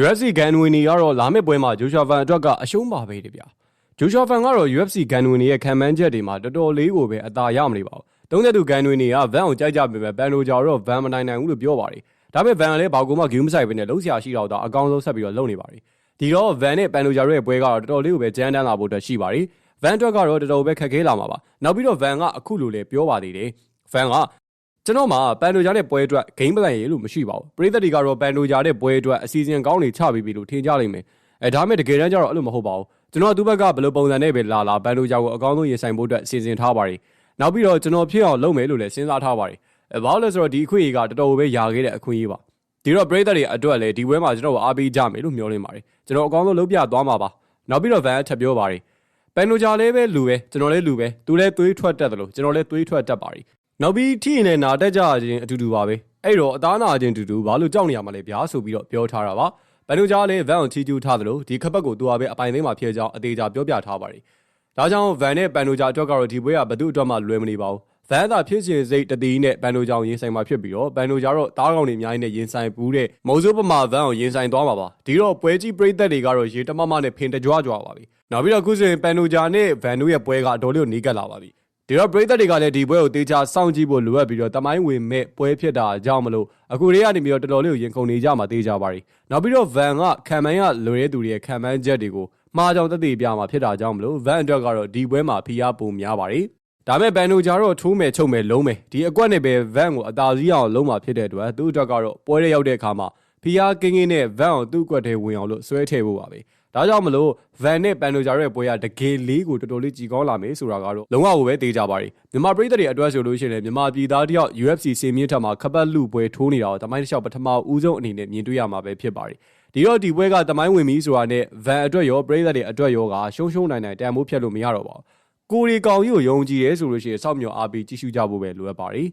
UFC ဂန်ဝင်နီကတော့လာမယ့်ပွဲမှာဂျိုရှွာဖန်အတွက်ကအရှုံးပါပဲတဲ့ဗျာဂျိုရှွာဖန်ကတော့ UFC ဂန်ဝင်နီရဲ့ခံမှန်းချက်တွေမှာတော်တော်လေးကိုပဲအသာရမနေပါဘူးသုံးသက်သူဂန်ဝင်နီကဗန်ကိုကြိုက်ကြပေမဲ့ဘန်ဒိုဂျာတော့ဗန်မနိုင်နိုင်ဘူးလို့ပြောပါတယ်ဒါပေမဲ့ဗန်ကလည်းဘာကူမှဂိမ်းမဆိုင်ပဲနဲ့လုံးဆရာရှိတော့တော့အကောင်းဆုံးဆက်ပြီးတော့လုပ်နေပါတယ်ဒီတော့ဗန်နဲ့ပန်ဒိုဂျာရဲ့ပွဲကတော့တော်တော်လေးကိုပဲကြမ်းတမ်းလာဖို့အတွက်ရှိပါတယ်ဗန်အတွက်ကတော့တော်တော်ပဲခက်ခဲလာမှာပါနောက်ပြီးတော့ဗန်ကအခုလိုလေပြောပါသေးတယ်ဗန်က ကျွန်တော်မှာပန်ဒိုဂျာနဲ့ပွဲအတွက်ဂိမ်းပလန်ရေးလို့မရှိပါဘူးပရိသတ်တွေကတော့ပန်ဒိုဂျာနဲ့ပွဲအတွက်အစီအစဉ်ကောင်းတွေချပြီးပြီလို့ထင်ကြလိမ့်မယ်အဲဒါမဲ့တကယ်တမ်းကျတော့အဲ့လိုမဟုတ်ပါဘူးကျွန်တော်သူ့ဘက်ကဘယ်လိုပုံစံနဲ့ပဲလာလာပန်ဒိုဂျာကိုအကောင်းဆုံးရင်ဆိုင်ဖို့အတွက်စီစဉ်ထားပါတယ်နောက်ပြီးတော့ကျွန်တော်ဖြစ်အောင်လုပ်မယ်လို့လည်းစဉ်းစားထားပါတယ်အဲဘာလို့လဲဆိုတော့ဒီအခွင့်အရေးကတော်တော်ပဲယာခဲ့တဲ့အခွင့်အရေးပါဒီတော့ပရိသတ်တွေအတွက်လည်းဒီပွဲမှာကျွန်တော်အားပေးကြမယ်လို့မျှော်လင့်ပါတယ်ကျွန်တော်အကောင်းဆုံးလုပ်ပြသွားမှာပါနောက်ပြီးတော့ဗန်ထပ်ပြောပါတယ်ပန်ဒိုဂျာလည်းပဲလူပဲကျွန်တော်လည်းလူပဲသူလည်းသွေးထွက်တတ်တယ်လို့ကျွန်တော်လည်းသွေးထွက်တတ်ပါတယ် နောက်ပြီးထိရင်လည်းနာတက်ကြခြင်းအတူတူပါပဲအဲ့တော့အသားနာခြင်းအတူတူဘာလို့ကြောက်နေရမှာလဲဗျာဆိုပြီးတော့ပြောထားတာပါဘန်ဒိုဂျာလည်းဗန်ကိုချီကျူးထားတယ်လို့ဒီခပတ်ကိုသူကပဲအပိုင်သိမ်းမှာဖြစ်ကြောင်းအသေးချာပြောပြထားပါတယ်ဒါကြောင့်ဗန်နဲ့ပန်ဒိုဂျာအတွက်ကတော့ဒီပွဲကဘသူ့အတွက်မှလွယ်မနေပါဘူးဗန်သာဖြစ်စဉ်စိတ်တတိနဲ့ပန်ဒိုဂျာကိုရင်ဆိုင်မှာဖြစ်ပြီးတော့ပန်ဒိုဂျာတော့တားကောင်တွေအများကြီးနဲ့ရင်ဆိုင်ဘူးတဲ့မုံစိုးပမာဗန်ကိုရင်ဆိုင်သွားမှာပါဒီတော့ပွဲကြီးပရိသတ်တွေကတော့ရေတမမနဲ့ဖင်တကြွကြွပါပြီနောက်ပြီးတော့အခုဆိုရင်ပန်ဒိုဂျာနဲ့ဗန်တို့ရဲ့ပွဲကအတော်လေးကိုနီးကပ်လာပါပြီ ဒီတော့ပရိသတ်တွေကလည်းဒီပွဲကိုတေချာစောင့်ကြည့်ဖို့လိုအပ်ပြီးတော့တမိုင်းဝင်မဲ့ပွဲဖြစ်တာအကြောင်းမလို့အခုတွေကနေပြီးတော့တော်တော်လေးကိုရင်ခုန်နေကြမှာတေချာပါရီနောက်ပြီးတော့ဗန်ကခံမန်းရလွယ်တဲ့သူတွေရဲ့ခံမန်းချက်တွေကိုမှားကြောင်တက်တည်ပြမှာဖြစ်တာကြောင့်မလို့ဗန်အတွက်ကတော့ဒီပွဲမှာဖိအားပုံများပါရီဒါမဲ့ဘန်နိုဂျာတော့ထိုးမယ်ချုပ်မယ်လုံးမယ်ဒီအကွက်နဲ့ပဲဗန်ကိုအသာစီးအောင်လုံးမှာဖြစ်တဲ့အတွက်သူ့အတွက်ကတော့ပွဲရရောက်တဲ့အခါမှာ ဖိအားကင်းကင်းနဲ့ဗန်ကိုသူ့အကွက်ထဲဝင်အောင်လို့ဆွဲထည့်ဖို့ပါပဲဒါကြောင့်မလို့ဗန်နဲ့ပန်နိုဂျာရဲ့ပွဲရတကယ်လေးကိုတော်တော်လေးကြည်ကောင်းလာမယ်ဆိုတာကတော့လုံးဝကိုပဲသိကြပါရီမြန်မာပြည်သက်တွေအတွက်ဆိုလို့ရှိရင်မြန်မာပြည်သားတယောက် UFC စင်မြင့်ထက်မှာခပတ်လူပွဲထိုးနေတာကိုတမိုင်းတစ်လျှောက်ပထမဦးဆုံးအနေနဲ့မြင်တွေ့ရမှာပဲဖြစ်ပါရီဒီတော့ဒီပွဲကတမိုင်းဝင်ပြီဆိုတာနဲ့ဗန်အတွက်ရောပြည်သက်တွေအတွက်ရောကရှုံးရှုံးနိုင်နိုင်တန်မိုးဖြတ်လို့မရတော့ပါဘူးကိုရီကောင်ကြီးကိုယုံကြည်ရဲဆိုလို့ရှိရင်စောင့်မျှော်အားပေးကြည့်ရှုကြဖို့ပဲလိုအပ်ပါတယ်